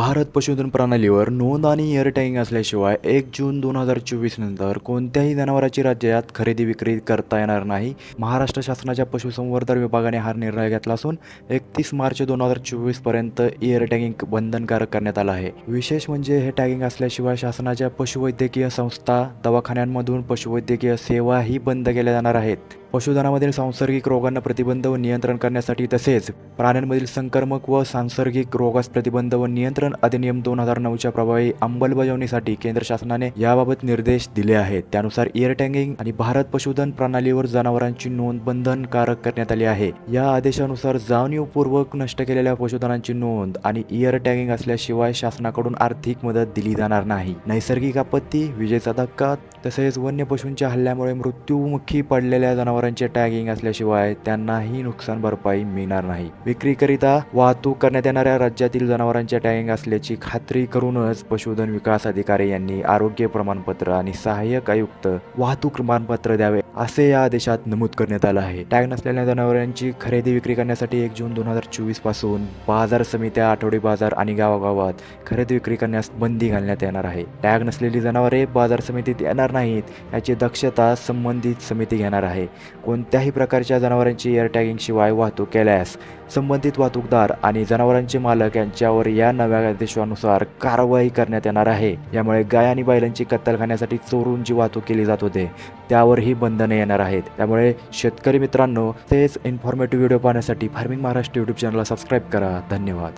भारत पशुधन प्रणालीवर नोंद आणि इयर टॅगिंग असल्याशिवाय एक जून दोन हजार चोवीस नंतर कोणत्याही जनावरांची राज्यात खरेदी विक्री करता येणार नाही. महाराष्ट्र शासनाच्या पशुसंवर्धन विभागाने हा निर्णय घेतला असून एकतीस मार्च दोन हजार चोवीसपर्यंत इयर टॅगिंग बंधनकारक करण्यात आलं आहे. विशेष म्हणजे हे टॅगिंग असल्याशिवाय शासनाच्या पशुवैद्यकीय संस्था दवाखान्यांमधून पशुवैद्यकीय सेवाही बंद केल्या जाणार आहेत. पशुधनामधील सांसर्गिक रोगांना प्रतिबंध व नियंत्रण करण्यासाठी तसेच प्राण्यांमधील संक्रमक व सांसर्गिक रोगास प्रतिबंध व नियंत्रण अधिनियम दोन हजार नऊच्या प्रभावी अंमलबजावणीसाठी केंद्र शासनाने याबाबत निर्देश दिले आहेत. त्यानुसार इयर टँगिंग आणि भारत पशुधन प्रणालीवर जनावरांची नोंद बंधनकारक करण्यात आली आहे. या आदेशानुसार जाणीवपूर्वक नष्ट केलेल्या पशुधनांची नोंद आणि इयर टॅगिंग असल्याशिवाय शासनाकडून आर्थिक मदत दिली जाणार नाही. नैसर्गिक आपत्ती विजेचा धक्का तसेच वन्य पशूंच्या हल्ल्यामुळे मृत्यूमुखी पडलेल्या जनावर जनावरांचे टॅगिंग असल्याशिवाय त्यांनाही नुकसान भरपाई मिळणार नाही. विक्रीकरिता वाहतूक करण्यात येणाऱ्या राज्यातील जनावरांचे टॅगिंग असल्याची खात्री करूनच पशुधन विकास अधिकारी यांनी आरोग्य प्रमाणपत्र आणि सहाय्यक आयुक्त वाहतूक प्रमाणपत्र द्यावे. असे या आदेशात नमूद करण्यात आलं आहे. टॅग नसलेल्या जनावरांची खरेदी विक्री करण्यासाठी एक जून दोन हजार चोवीसपासून बाजार समित्या आठवडी बाजार आणि गावागावात खरेदी विक्री करण्यास बंदी घालण्यात येणार आहे. टॅग नसलेली जनावरे बाजार समितीत येणार नाहीत याची दक्षता संबंधित समिती घेणार आहे. कोणत्याही प्रकारच्या जनावरांची एअर टॅगिंग शिवाय वाहतूक केल्यास संबंधित वाहतूकदार आणि जनावरांचे मालक यांच्यावर या नव्या आदेशानुसार कारवाई करण्यात येणार आहे. यामुळे गाय आणि बैलांची कत्तल खाण्यासाठी चोरून जी वाहतूक केली जात होते त्यावरही बंधन येणार आहेत. त्यामुळे शेतकरी मित्रांनो तेच इन्फॉर्मेटिव्ह व्हिडिओ पाहण्यासाठी फार्मिंग महाराष्ट्र यूट्यूब चॅनलला सबस्क्राईब करा. धन्यवाद.